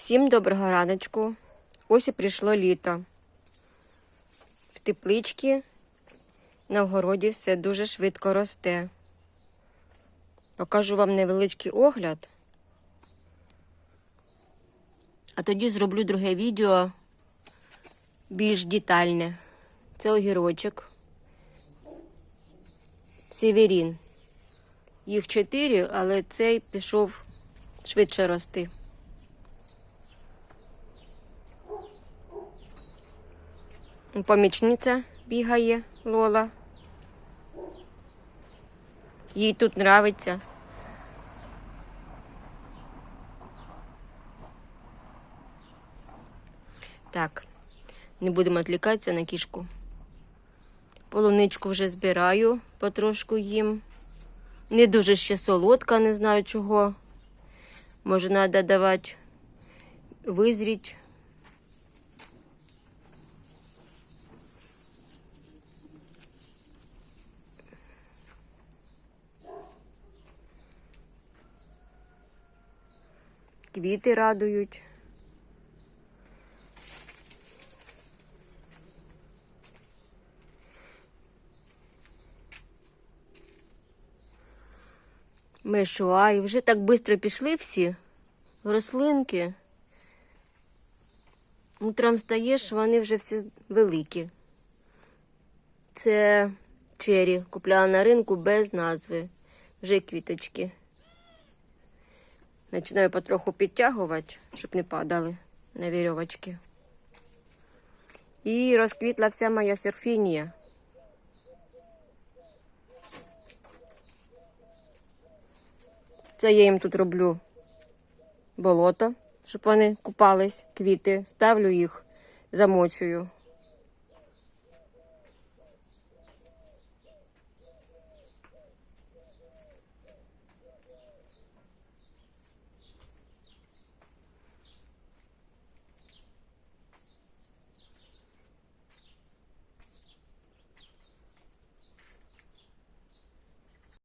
Всім доброго раночку. Ось і прийшло літо. В тепличці на вгороді все дуже швидко росте. Покажу вам невеличкий огляд. А тоді зроблю друге відео більш детальне. Це огірочок. Северін. Їх чотири, але цей пішов швидше рости. Помічниця бігає Лола. Їй тут нравиться. Так, не будемо відлікатися на кішку. Полуничку вже збираю, потрошку їм. Не дуже ще солодка, не знаю чого. Може, треба давати визріть. Квіти радують. Мешуай, вже так швидко пішли всі рослинки. Утром стаєш, вони вже всі великі. Це чері. Купляла на ринку без назви. Вже квіточки. Починаю потроху підтягувати, щоб не падали на вірьовочки. І розквітла вся моя серфінія. Це я їм тут роблю болото, щоб вони купались, квіти, ставлю їх, замочую.